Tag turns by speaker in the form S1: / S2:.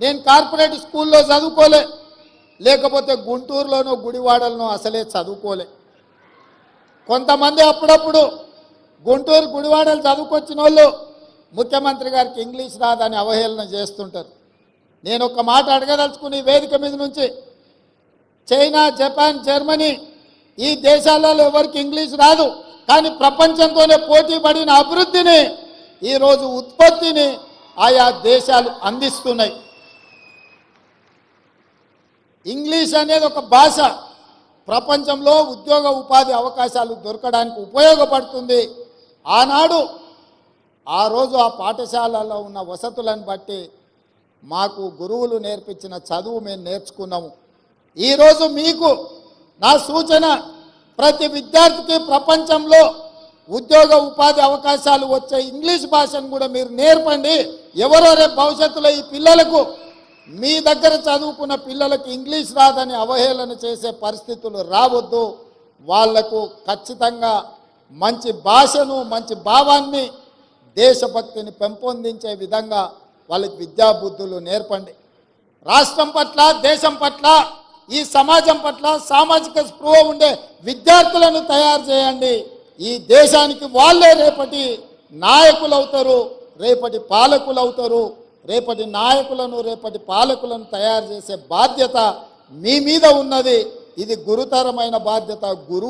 S1: నేను కార్పొరేట్ స్కూల్లో చదువుకోలే. లేకపోతే గుంటూరులోనో గుడివాడలనో అసలే చదువుకోలే. కొంతమంది అప్పుడప్పుడు గుంటూరు గుడివాడలు చదువుకొచ్చిన వాళ్ళు ముఖ్యమంత్రి గారికి ఇంగ్లీష్ రాదని అవహేళన చేస్తుంటారు. నేను ఒక మాట అడగదలుచుకుని వేదిక మీద నుంచి చైనా జపాన్ జర్మనీ ఈ దేశాలలో ఎవరికి ఇంగ్లీష్ రాదు. కానీ ప్రపంచంతోనే పోటీ పడిన అభివృద్ధిని ఈరోజు ఉత్పత్తిని ఆయా దేశాలు అందిస్తున్నాయి. ఇంగ్లీష్ అనేది ఒక భాష. ప్రపంచంలో ఉద్యోగ ఉపాధి అవకాశాలు దొరకడానికి ఉపయోగపడుతుంది. ఆనాడు ఆ రోజు ఆ పాఠశాలలో ఉన్న వసతులను బట్టి మాకు గురువులు నేర్పించిన చదువు మేము నేర్చుకున్నాము. ఈరోజు మీకు నా సూచన ప్రతి విద్యార్థికి ప్రపంచంలో ఉద్యోగ ఉపాధి అవకాశాలు వచ్చే ఇంగ్లీష్ భాషను కూడా మీరు నేర్పండి. ఎవరో రేపు భవిష్యత్తులో ఈ పిల్లలకు మీ దగ్గర చదువుకున్న పిల్లలకు ఇంగ్లీష్ రాదని అవహేళన చేసే పరిస్థితులు రావద్దు. వాళ్ళకు ఖచ్చితంగా మంచి భాషను మంచి భావాన్ని దేశభక్తిని పెంపొందించే విధంగా వాళ్ళకి విద్యాబుద్ధులు నేర్పండి. రాష్ట్రం పట్ల దేశం పట్ల ఈ సమాజం పట్ల సామాజిక స్పృహ ఉండే విద్యార్థులను తయారు చేయండి. ఈ దేశానికి వాళ్ళే రేపటి నాయకులు అవుతారు రేపటి పాలకులు అవుతారు రేపటి నాయకులను రేపటి పాలకులను తయారు చేసే బాధ్యత మీ మీద ఉన్నది. ఇది గురుతరమైన బాధ్యత. గురువు